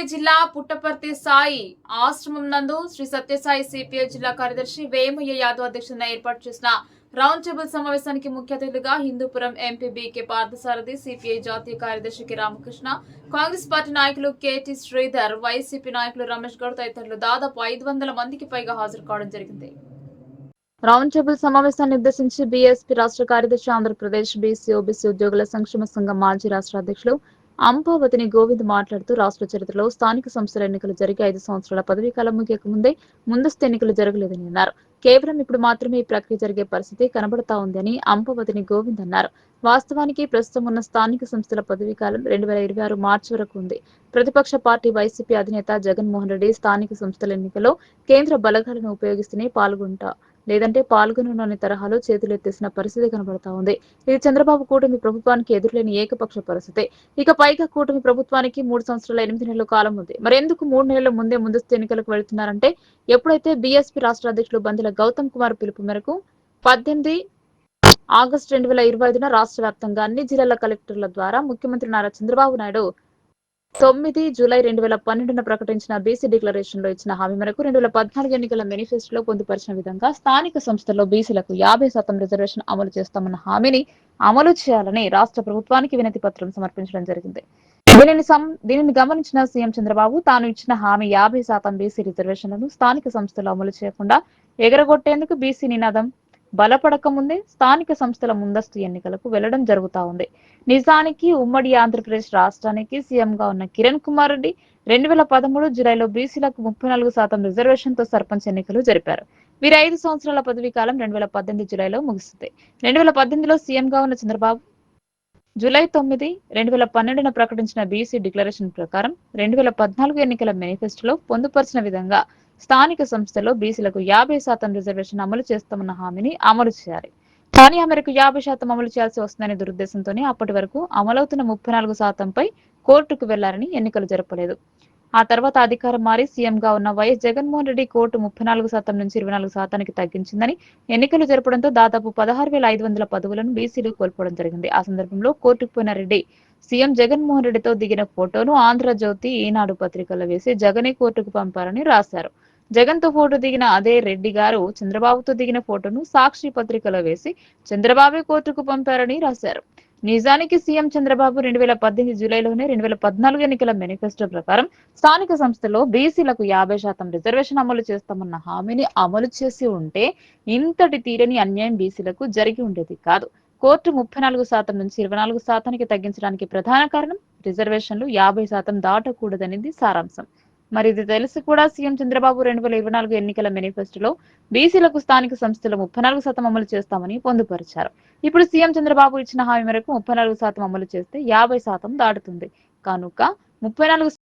సత్యసాయి జిల్లా పుట్టపర్తి సాయి ఆశ్రమం నందు శ్రీ సత్యసాయి సిపిఐ జిల్లా కార్యదర్శి వేమయ్య యాదవ్ అధ్యక్షతన ఏర్పాటు చేసిన రౌండ్ టేబుల్ సమావేశానికి ముఖ్య అతిథులుగా Hindupuram MP BK Parthasarathi CPI జాతీయ కార్యదర్శి కె రామకృష్ణ కాంగ్రెస్ పార్టీ నాయకులు కేటీ శ్రీధర్ వైసీపీ నాయకులు రమేష్ గౌడ్ తదితరులు దాదాపు ఐదు వందల మందికి పైగా హాజరు కావడం జరిగింది. రౌండ్ టేబుల్ సమావేశాన్ని ఉద్దేశించి బీఎస్పీ రాష్ట్ర కార్యదర్శి ఆంధ్రప్రదేశ్ బీసీ ఓబీసీ ఉద్యోగుల సంక్షేమ సంఘం మాజీ రాష్ట్ర అధ్యక్షులు అంబావతిని గోవింద్ మాట్లాడుతూ రాష్ట్ర చరిత్రలో స్థానిక సంస్థల ఎన్నికలు జరిగి ఐదు సంవత్సరాల పదవీ కాలం ముగియక ముందే ముందస్తు ఎన్నికలు జరగలేదని అన్నారు. కేవలం ఇప్పుడు మాత్రమే ఈ ప్రక్రియ జరిగే పరిస్థితి కనబడతా ఉందని అంబావతిని గోవింద్ అన్నారు. వాస్తవానికి ప్రస్తుతం ఉన్న స్థానిక సంస్థల పదవీ కాలం రెండు వేల ఇరవై ఆరు మార్చి వరకు ఉంది. ప్రతిపక్ష పార్టీ వైసీపీ అధినేత జగన్మోహన్ రెడ్డి స్థానిక సంస్థల ఎన్నికల్లో కేంద్ర బలగాలను ఉపయోగిస్తూనే పాల్గొంటారు లేదంటే పాల్గొనని తరహాలో చేతులెత్తేసిన పరిస్థితి కనబడతా ఉంది. ఇది చంద్రబాబు కూటమి ప్రభుత్వానికి ఎదురులేని ఏకపక్ష పరిస్థితి. ఇక పైగా కూటమి ప్రభుత్వానికి మూడు సంవత్సరాల ఎనిమిది నెలల కాలం ఉంది. మరి ఎందుకు మూడు నెలల ముందే ముందస్తు ఎన్నికలకు వెళ్తున్నారంటే ఎప్పుడైతే బీఎస్పీ రాష్ట్ర అధ్యక్షులు బంధుల గౌతమ్ కుమార్ పిలుపు మేరకు పద్దెనిమిది ఆగస్టు రెండు వేల ఇరవై ఐదున రాష్ట్ర వ్యాప్తంగా అన్ని జిల్లాల కలెక్టర్ల ద్వారా ముఖ్యమంత్రి నారా చంద్రబాబు నాయుడు తొమ్మిది జూలై రెండు వేల పన్నెండున ప్రకటించిన బీసీ డిక్లరేషన్లో ఇచ్చిన హామీ మేరకు రెండు వేల పద్నాలుగు ఎన్నికల మేనిఫెస్టోలో పొందుపరిచిన విధంగా స్థానిక సంస్థల్లో బీసీలకు యాభై శాతం రిజర్వేషన్ అమలు చేస్తామన్న హామీని అమలు చేయాలని రాష్ట్ర ప్రభుత్వానికి వినతి పత్రం సమర్పించడం జరిగింది. దీనిని దీనిని గమనించిన సీఎం చంద్రబాబు తాను ఇచ్చిన హామీ యాభై శాతం బీసీ రిజర్వేషన్లను స్థానిక సంస్థలు అమలు చేయకుండా ఎగరగొట్టేందుకు బీసీ నినాదం బలపడక ముందే స్థానిక సంస్థల ముందస్తు ఎన్నికలకు వెళ్ళడం జరుగుతా ఉంది. నిజానికి ఉమ్మడి ఆంధ్రప్రదేశ్ రాష్ట్రానికి సీఎంగా ఉన్న కిరణ్ కుమార్ రెడ్డి రెండు వేల పదమూడు జులైలో బీసీలకు ముప్పై నాలుగు శాతం రిజర్వేషన్తో సర్పంచ్ ఎన్నికలు జరిపారు. వీరి ఐదు సంవత్సరాల పదవీ కాలం రెండు వేల పద్దెనిమిది జులైలో ముగిస్తుంది. రెండు వేల పద్దెనిమిదిలో సీఎంగా ఉన్న చంద్రబాబు జూలై తొమ్మిది రెండు వేల పన్నెండున ప్రకటించిన బీసీ డిక్లరేషన్ ప్రకారం రెండు వేల పద్నాలుగు ఎన్నికల మేనిఫెస్టోలో పొందుపరిచిన విధంగా స్థానిక సంస్థలో బీసీలకు యాభై శాతం రిజర్వేషన్ అమలు చేస్తామన్న హామీని అమలు చేయాలి. కానీ ఆ మేరకు యాభై శాతం అమలు చేయాల్సి వస్తుందనే దురుద్దేశంతోనే అప్పటి వరకు అమలవుతున్న ముప్పై నాలుగు శాతంపై కోర్టుకు వెళ్ళారని ఎన్నికలు జరపలేదు. ఆ తర్వాత అధికారం మారి సీఎంగా ఉన్న వైఎస్ జగన్మోహన్ రెడ్డి కోర్టు ముప్పై నాలుగు శాతం నుంచి ఇరవై నాలుగు శాతానికి తగ్గించిందని ఎన్నికలు జరపడంతో దాదాపు పదహారు వేల ఐదు వందల పదవులను బీసీలు కోల్పోవడం జరిగింది. ఆ సందర్భంలో కోర్టుకు పోయిన రెడ్డి సీఎం జగన్మోహన్ రెడ్డితో దిగిన ఫోటోను ఆంధ్రజ్యోతి ఈనాడు పత్రికల్లో వేసి జగనే కోర్టుకు పంపారని రాశారు. జగన్తో ఫోటో దిగిన అదే రెడ్డి గారు చంద్రబాబుతో దిగిన ఫోటోను సాక్షి పత్రికలో వేసి చంద్రబాబే కోర్టుకు పంపారని రాశారు. నిజానికి సీఎం చంద్రబాబు రెండు వేల పద్దెనిమిది జూలైలోనే రెండు వేల పద్నాలుగు ఎన్నికల మేనిఫెస్టో ప్రకారం స్థానిక సంస్థలో బీసీలకు యాభై శాతం రిజర్వేషన్ అమలు చేస్తామన్న హామీని అమలు చేసి ఉంటే ఇంతటి తీరని అన్యాయం బీసీలకు జరిగి ఉండేది కాదు. కోర్టు ముప్పై నాలుగు శాతం నుంచి ఇరవై నాలుగు శాతానికి తగ్గించడానికి ప్రధాన కారణం రిజర్వేషన్లు యాభై శాతం దాటకూడదనేది సారాంశం. మరి ఇది తెలిసి కూడా సీఎం చంద్రబాబు రెండు వేల ఇరవై నాలుగు ఎన్నికల మేనిఫెస్టోలో బీసీలకు స్థానిక సంస్థలు ముప్పై నాలుగు శాతం అమలు చేస్తామని పొందుపరిచారు. ఇప్పుడు సీఎం చంద్రబాబు ఇచ్చిన హామీ మేరకు ముప్పై నాలుగు శాతం అమలు చేస్తే యాభై శాతం దాటుతుంది. కనుక ముప్పై నాలుగు